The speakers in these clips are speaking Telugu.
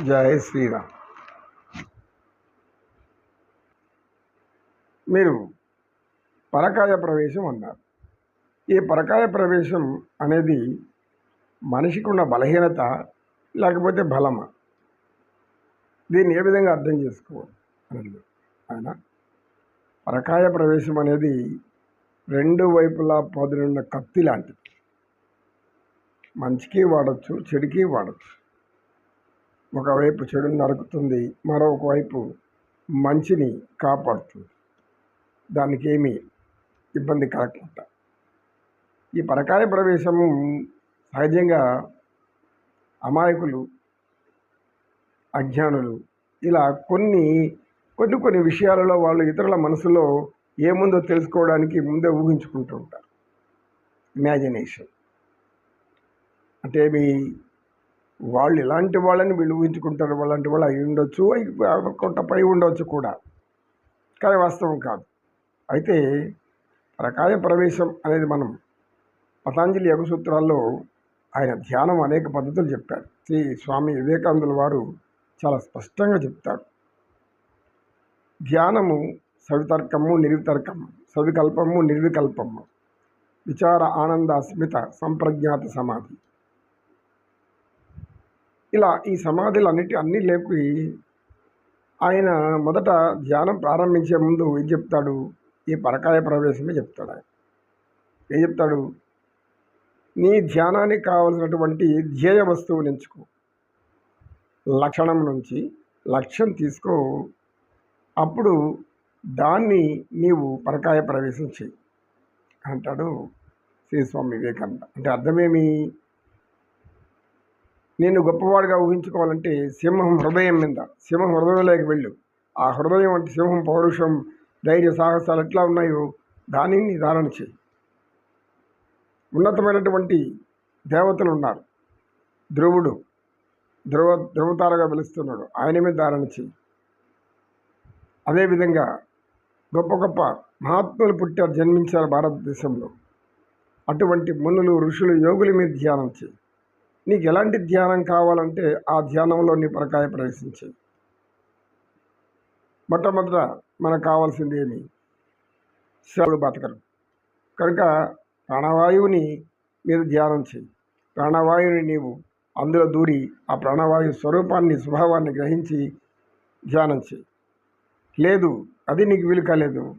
జయ శ్రీరామ్. మీరు పరకాయ ప్రవేశం అన్నారు. ఈ పరకాయ ప్రవేశం అనేది మనిషికి ఉన్న బలహీనత లేకపోతే బలమా? దీన్ని ఏ విధంగా అర్థం చేసుకోవాలి? అనేది ఆయన పరకాయ ప్రవేశం అనేది రెండు వైపులా పొదిరిన కత్తి లాంటిది. మంచికి వాడచ్చు చెడుకి వాడచ్చు. ఒకవైపు చెడుని నరుకుతుంది మరొక వైపు మంచిని కాపాడుతుంది. దానికి ఏమీ ఇబ్బంది కలగకుండా. ఈ పరకాయ ప్రవేశము సహజంగా అమాయకులు అజ్ఞానులు ఇలా కొన్ని కొన్ని కొన్ని విషయాలలో వాళ్ళు ఇతరుల మనసులో ఏముందో తెలుసుకోవడానికి ముందే ఊహించుకుంటూ ఉంటారు. ఇమాజినేషన్ అంటే మీ వాళ్ళు ఇలాంటి వాళ్ళని వీళ్ళు ఊహించుకుంటారు వాళ్ళంటి వాళ్ళు అయి ఉండొచ్చు అయి కొంత పై ఉండవచ్చు కూడా. కానీ వాస్తవం కాదు. అయితే రకాయ ప్రవేశం అనేది మనం పతాంజలి యోగసూత్రాల్లో ఆయన ధ్యానం అనేక పద్ధతులు చెప్పారు. శ్రీ స్వామి వివేకానందుల వారు చాలా స్పష్టంగా చెప్తారు. ధ్యానము సవితర్కము నిర్వితర్కము సవికల్పము నిర్వికల్పము విచార ఆనంద అస్మిత సంప్రజ్ఞాత సమాధి. ఇలా ఈ సమాధులు అన్నిటి అన్నీ లేపి ఆయన మొదట ధ్యానం ప్రారంభించే ముందు ఏం చెప్తాడు? ఈ పరకాయ ప్రవేశమే చెప్తాడు ఆయన. ఏం చెప్తాడు? నీ ధ్యానానికి కావలసినటువంటి ధ్యేయ వస్తువుని ఎంచుకో. లక్షణం నుంచి లక్ష్యం తీసుకో. అప్పుడు దాన్ని నీవు పరకాయ ప్రవేశం చెయ్యి అంటాడు శ్రీ స్వామి వివేకానంద. అంటే అర్థమేమి? నేను గొప్పవాడిగా ఊహించుకోవాలంటే సింహం హృదయం మీద సింహం హృదయంలోకి వెళ్ళు. ఆ హృదయం అంటే సింహం పౌరుషం ధైర్య సాహసాలు ఎట్లా ఉన్నాయో దానిని ధారణ చేయి. ఉన్నతమైనటువంటి దేవతలు ఉన్నారు. ధ్రువుడు ధ్రువ ధ్రువతారగా పిలుస్తున్నాడు. ఆయన మీద ధారణ చేయి. అదేవిధంగా గొప్ప గొప్ప మహాత్ములు పుట్టారు జన్మించారు భారతదేశంలో. అటువంటి మునులు ఋషులు యోగుల మీద ధ్యానం చేయి. నీకు ఎలాంటి ధ్యానం కావాలంటే ఆ ధ్యానంలో నీ పరకాయ ప్రవేశించే. మొట్టమొదట మనకు కావాల్సింది ఏమి? శవుడు బతకరు కనుక ప్రాణవాయువుని మీరు ధ్యానం చేయి. ప్రాణవాయువుని నీవు అందులో దూరి ఆ ప్రాణవాయు స్వరూపాన్ని స్వభావాన్ని గ్రహించి ధ్యానం చేయి. లేదు అది నీకు వీలు కాలేదు.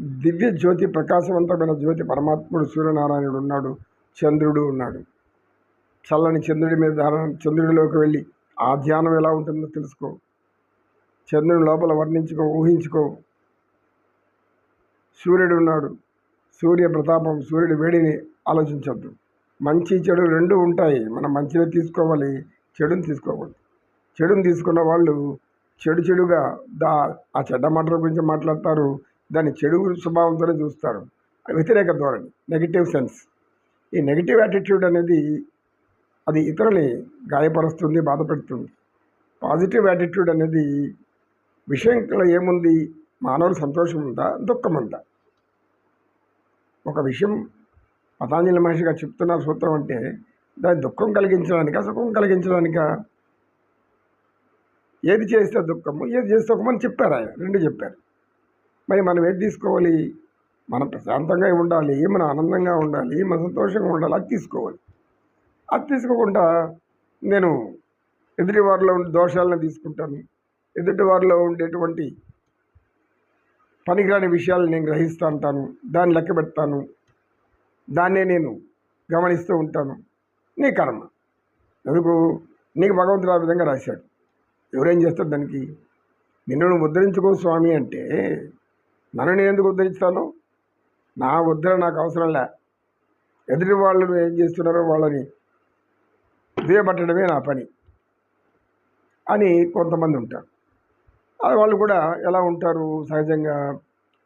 దివ్య జ్యోతి ప్రకాశవంతమైన జ్యోతి పరమాత్ముడు సూర్యనారాయణుడు ఉన్నాడు చంద్రుడు ఉన్నాడు. చల్లని చంద్రుడి మీద ధ్యానం చంద్రుడిలోకి వెళ్ళి ఆ ధ్యానం ఎలా ఉంటుందో తెలుసుకో. చంద్రుని లోపల వర్ణించుకో ఊహించుకో. సూర్యుడు ఉన్నాడు. సూర్య ప్రతాపం సూర్యుడి వేడిని ఆలోచించద్దు. మంచి చెడు రెండు ఉంటాయి. మనం మంచిని తీసుకోవాలి చెడుని తీసుకోకూడదు. చెడుని తీసుకున్న వాళ్ళు చెడు చెడుగా దా ఆ చెడ్డ మాటల గురించి మాట్లాడతారు. దాన్ని చెడు స్వభావంతోనే చూస్తారు. వ్యతిరేక ధోరణి నెగిటివ్ సెన్స్ ఈ నెగిటివ్ యాటిట్యూడ్ అనేది అది ఇతరులని గాయపరుస్తుంది బాధ పెడుతుంది. పాజిటివ్ యాటిట్యూడ్ అనేది విషయంలో ఏముంది? మానవుడు సంతోషం ఉందా? దుఃఖం ఉందా? ఒక విషయం పతాంజలి మహర్షిగా చెప్తున్న సూత్రం అంటే దాని దుఃఖం కలిగించడానిక సుఖం కలిగించడానిక? ఏది చేస్తే దుఃఖము ఏది చేస్తే సుఖమని చెప్పారు ఆయన రెండు చెప్పారు. మరి మనం ఏది తీసుకోవాలి? మనం ప్రశాంతంగా ఉండాలి మనం ఆనందంగా ఉండాలి మన సంతోషంగా ఉండాలి అది తీసుకోవాలి. అది తీసుకోకుండా నేను ఎదుటి వారిలో ఉండే దోషాలను తీసుకుంటాను. ఎదుటి వారిలో ఉండేటువంటి పనికిరాని విషయాలు నేను గ్రహిస్తూ ఉంటాను. దాన్ని లెక్క పెడతాను. దాన్నే నేను గమనిస్తూ ఉంటాను. నీ కర్మ. ఎందుకు? నీకు భగవంతుడు ఆ విధంగా రాశాడు. ఎవరేం చేస్తారు దానికి? నిన్ను ముద్రించుకో స్వామి అంటే నన్ను నేను ఎందుకు ఉద్ధరిస్తాను? నా ఉద్ధరణ నాకు అవసరం లే. ఎదుటి వాళ్ళు ఏం చేస్తున్నారో వాళ్ళని దిగబట్టడమే నా పని అని కొంతమంది ఉంటారు. అది వాళ్ళు కూడా ఎలా ఉంటారు? సహజంగా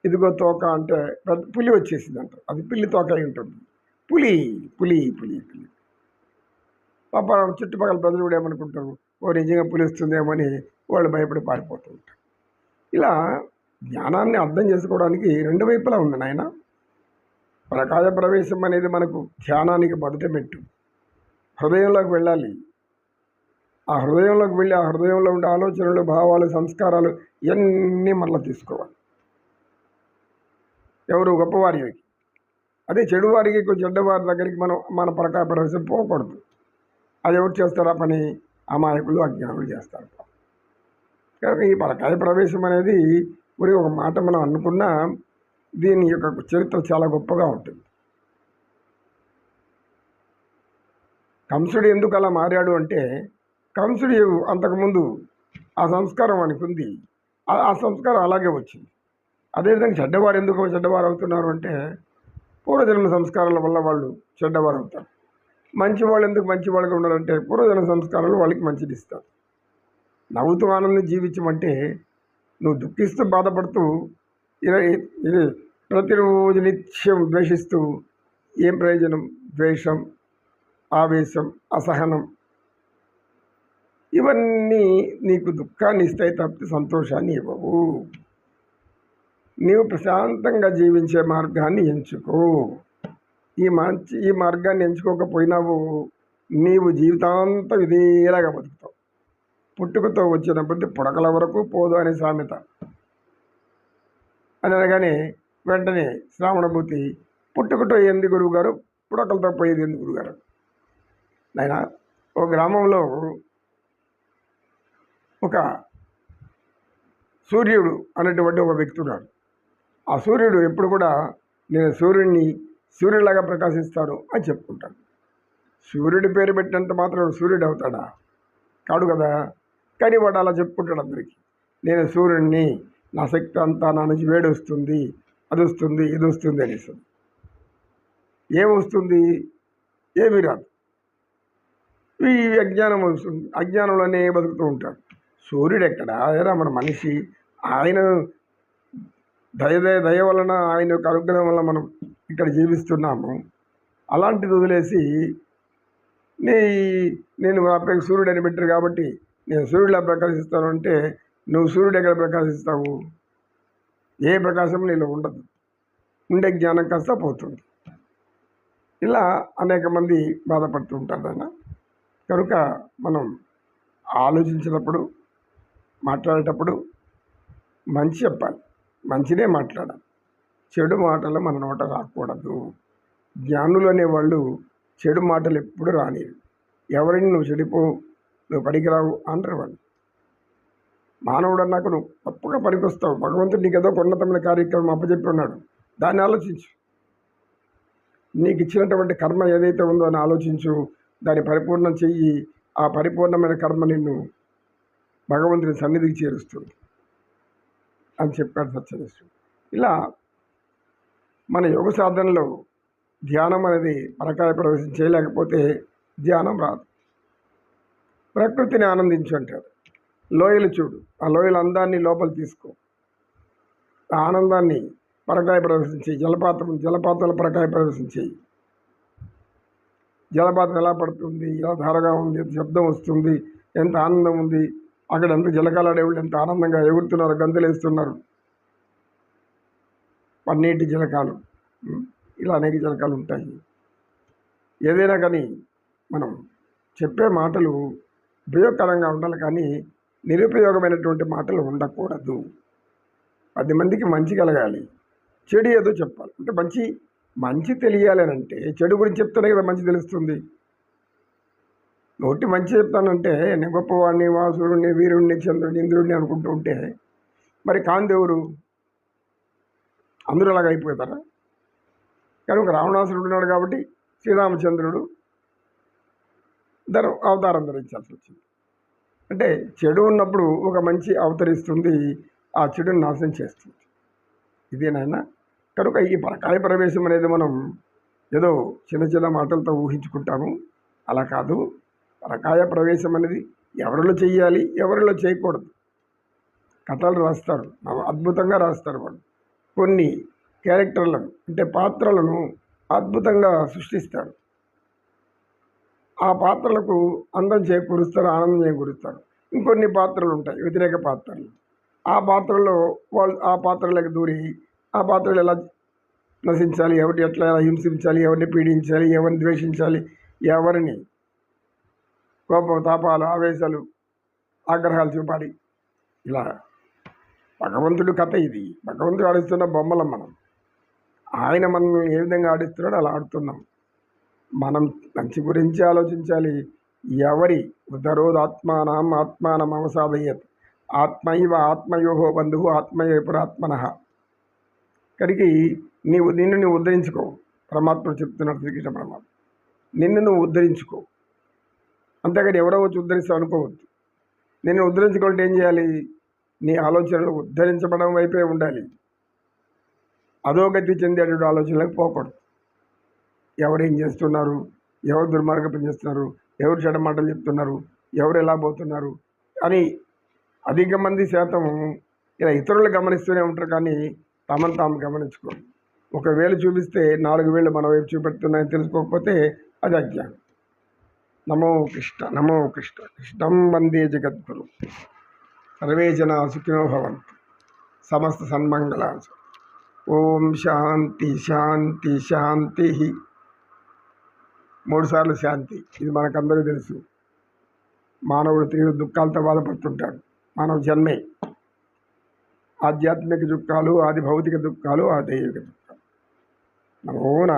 ఇదిగో తోక అంటే పెద్ద పులి వచ్చేసింది అంటారు అది పిల్లి తోక అయి ఉంటుంది. పులి పులి పులి పులి. పాప చుట్టుపక్కల ప్రజలు కూడా ఏమనుకుంటారు? ఓ నిజంగా పులి వస్తుందేమో అని వాళ్ళు భయపడి పారిపోతూ ఉంటారు. ఇలా జ్ఞానాన్ని అర్థం చేసుకోవడానికి రెండు వైపులా ఉంది నాయన. ప్రకాశ ప్రవేశం అనేది మనకు ధ్యానానికి మొదట మెట్టు. హృదయంలోకి వెళ్ళాలి. ఆ హృదయంలోకి వెళ్ళి ఆ హృదయంలో ఉండే ఆలోచనలు భావాలు సంస్కారాలు ఇవన్నీ మళ్ళీ తీసుకోవాలి. ఎవరు గొప్పవారికి అదే చెడువారికి చెడ్డవారి దగ్గరికి మనం మన ప్రకార ప్రవేశం పోకూడదు. అది ఎవరు చేస్తారా? పని అమాయకులు అజ్ఞానులు చేస్తారు. కనుక ఈ పరకాయ ప్రవేశం అనేది మరి ఒక మాట మనం అనుకున్నా దీని యొక్క చరిత్ర చాలా గొప్పగా ఉంటుంది. కంసుడు ఎందుకు అలా మారాడు అంటే కంసుడు అంతకుముందు ఆ సంస్కారం వానికి ఉంది. ఆ- సంస్కారం అలాగే వచ్చింది. అదేవిధంగా చెడ్డవారు ఎందుకు చెడ్డవారు అవుతున్నారు అంటే పూర్వజన్మ సంస్కారాల వల్ల వాళ్ళు చెడ్డవారు అవుతారు. మంచి వాళ్ళు ఎందుకు మంచివాళ్ళుగా ఉన్నారంటే పూర్వజన్మ సంస్కారాలు వాళ్ళకి మంచిది ఇస్తారు. నవ్వుతూ ఆనందం జీవించమంటే నువ్వు దుఃఖిస్తూ బాధపడుతూ ఇలా ఇది ప్రతిరోజు నిత్యం ద్వేషిస్తూ ఏం ప్రయోజనం? ద్వేషం. ఆవేశం అసహనం. ఇవన్నీ నీకు దుఃఖాన్ని ఇస్తాయి తప్పితే సంతోషాన్ని ఇవ్వవు. నీవు ప్రశాంతంగా జీవించే మార్గాన్ని ఎంచుకో. ఈ మంచి ఈ మార్గాన్ని ఎంచుకోకపోయినావు నీవు జీవితాంతం ఇదేలాగా బతుకుతావు. పుట్టుకతో వచ్చిన బుద్ధి పుడకల వరకు పోదు అనే సామెత. అని అనగానే వెంటనే శ్రావణభూతి పుట్టుకతో ఏంది గురువుగారు? పుడకలతో పోయేది ఎందుకు గురుగారు నాయన ఓ గ్రామంలో ఒక సూర్యుడు అనేటువంటి ఒక వ్యక్తి ఉన్నాడు. ఆ సూర్యుడు ఎప్పుడు కూడా నేను సూర్యుడిని సూర్యుడిలాగా ప్రకాశిస్తాను అని చెప్పుకుంటాడు. సూర్యుడి పేరు పెట్టినంత మాత్రం సూర్యుడు అవుతాడా? కాడు కదా. కానీ వాడు అలా చెప్పుకుంటాడు అందరికీ. నేను సూర్యుడిని నా శక్తి అంతా నా నుంచి వేడి వస్తుంది అది వస్తుంది ఇది వస్తుంది అనేసి. ఏం వస్తుంది? ఏమీ రాదు. ఈ అజ్ఞానం అజ్ఞానంలోనే బతుకుతూ ఉంటాడు. సూర్యుడు ఎక్కడ? అదేనా మన మనిషి. ఆయన దయ దయ దయ వలన ఆయన యొక్క అనుగ్రహం వల్ల మనం ఇక్కడ జీవిస్తున్నాము. అలాంటిది వదిలేసి నీ నేను నా పేరు సూర్యుడు అని పెట్టారు కాబట్టి నేను సూర్యుడిలా ప్రకాశిస్తాను అంటే నువ్వు సూర్యుడు ఎక్కడ ప్రకాశిస్తావు? ఏ ప్రకాశం నీలో ఉండదు. ఉండే జ్ఞానం కాస్త పోతుంది. ఇలా అనేక మంది బాధపడుతూ ఉంటారు నాన్న కనుక మనం ఆలోచించినప్పుడు మాట్లాడేటప్పుడు మంచి చెప్పాలి. మంచినే మాట్లాడాలి. చెడు మాటలు మన నోట రాకూడదు. జ్ఞానులు అనేవాళ్ళు చెడు మాటలు ఎప్పుడు రానివి ఎవరిని నువ్వు చెడిపో నువ్వు పనికిరావు అంటారు వాళ్ళు. మానవుడు అన్నాక నువ్వు తప్పుగా పనికొస్తావు. భగవంతుడు నీకు ఏదో ఉన్నతమైన కార్యక్రమం అప్పచెప్పి ఉన్నాడు. దాన్ని ఆలోచించు. నీకు ఇచ్చినటువంటి కర్మ ఏదైతే ఉందో అని ఆలోచించు. దాన్ని పరిపూర్ణం చెయ్యి ఆ పరిపూర్ణమైన కర్మ నిన్ను భగవంతుని సన్నిధికి చేరుస్తుంది అని చెప్పాడు సత్యనిష్ఠుడు ఇలా మన యోగ సాధనలో ధ్యానం అనేది పరకాయ ప్రవేశం చేయలేకపోతే ధ్యానం రాదు. ప్రకృతిని ఆనందించు అంటాడు. లోయలు చూడు ఆ లోయల అందాన్ని లోపల తీసుకో. ఆ ఆనందాన్ని పరకాయ ప్రవేశం చేయి జలపాతం జలపాతాల పరకాయ ప్రవేశం చేయి జలపాతం ఎలా పడుతుంది ఎలా ధారగా ఉంది ఎంత శబ్దం వస్తుంది ఎంత ఆనందం ఉంది. అక్కడ ఎంత జలకాలాడేవాళ్ళు ఎంత ఆనందంగా ఎగురుతున్నారు గంతులేస్తున్నారు. పన్నీటి జలకాలు ఇలా అనేక జలకాలు ఉంటాయి. ఏదైనా కానీ మనం చెప్పే మాటలు ఉపయోగకరంగా ఉండాలి కానీ నిరుపయోగమైనటువంటి మాటలు ఉండకూడదు. పది మందికి మంచి కలగాలి. చెడు ఏదో చెప్పాలి. అంటే మంచి మంచి తెలియాలి అని అంటే చెడు గురించి చెప్తేనే కదా మంచి తెలుస్తుంది. నోటి మంచి చెప్తానంటే నేను గొప్పవాడిని వాసురుణ్ణి వీరుణ్ణి చంద్రుడిని ఇంద్రుడిని అనుకుంటూ ఉంటే మరి కాందేవుడు అందరూ అలాగ అయిపోతారా? కనుక రావణాసురుడు ఉన్నాడు కాబట్టి శ్రీరామచంద్రుడు ధర అవతారం ధరించాల్సి వచ్చింది. అంటే చెడు ఉన్నప్పుడు ఒక మంచి అవతరిస్తుంది ఆ చెడుని నాశనం చేస్తుంది. ఇదేనాయన కనుక ఈ పరకాయ ప్రవేశం అనేది మనం ఏదో చిన్న చిన్న మాటలతో ఊహించుకుంటాము. అలా కాదు. పరకాయ ప్రవేశం అనేది ఎవరిలో చేయాలి ఎవరిలో చేయకూడదు. కథలు రాస్తారు. అద్భుతంగా రాస్తారు వాళ్ళు. కొన్ని క్యారెక్టర్లను అంటే పాత్రలను అద్భుతంగా సృష్టిస్తారు. ఆ పాత్రలకు అందం చేకూరుస్తారు ఆనందం చేకూరుస్తారు. ఇంకొన్ని పాత్రలు ఉంటాయి వ్యతిరేక పాత్రలు. ఆ పాత్రలో వాళ్ళు ఆ పాత్రలకు దూరి ఆ పాత్రలు ఎలా నశించాలి ఎవరిని ఎట్లా ఎలా హింసించాలి ఎవరిని పీడించాలి ఎవరిని ద్వేషించాలి ఎవరిని కోపం తాపాలు ఆవేశాలు ఆగ్రహాలు చూపాలి. ఇలా భగవంతుడు కథ ఇది. భగవంతుడు ఆడిస్తున్న బొమ్మలం మనం. ఆయన మనం ఏ విధంగా ఆడిస్తున్నాడో అలా ఆడుతున్నాం. మనం మంచి గురించి ఆలోచించాలి. ఎవరి ఉదరోదాత్మానం ఆత్మానం అవసాదయ్యత్ ఆత్మైవ ఆత్మయోహో బంధువు ఆత్మయో కడిగి నీవు నిన్ను నువ్వు ఉద్ధరించుకో. పరమాత్మ చెప్తున్నాడు శ్రీకృష్ణ పరమాత్మ. నిన్ను నువ్వు ఉద్ధరించుకో. అంతేగాని ఎవరో వచ్చి ఉద్ధరిస్తావు అనుకోవద్దు. నిన్ను ఉద్ధరించుకోవాలంటే ఏం చేయాలి? నీ ఆలోచనలు ఉద్ధరించబడడం వైపే ఉండాలి. అధోగతి చెందేటువంటి ఆలోచనలకు పోకూడదు. ఎవరు ఏం చేస్తున్నారు? ఎవరు దుర్మార్గం పనిచేస్తున్నారు ఎవరు చెడ మాటలు చెప్తున్నారు? ఎవరు ఎలా పోతున్నారు? అని అధిక మంది శాతం ఇలా ఇతరులు గమనిస్తూనే ఉంటారు కానీ తమను తాము గమనించుకో. ఒకవేళ చూపిస్తే నాలుగు వేలు మన వైపు చూపెడుతున్నాయని తెలుసుకోకపోతే అది అజ్ఞానం నమో కృష్ణ నమో కృష్ణ. కృష్ణం వందే జగద్గురు. సర్వే జన సుఖినో భవంతు. సమస్త సన్మంగళాలు ఓం శాంతి శాంతి శాంతి. మూడుసార్లు శాంతి. ఇది మనకందరూ తెలుసు. మానవుడు తీవ్ర దుఃఖాలతో బాధపడుతుంటాడు. మానవ జన్మే. आध्यात्मिक दुःख का आदि भौतिक दुख का लो आधे दुःख का भगवान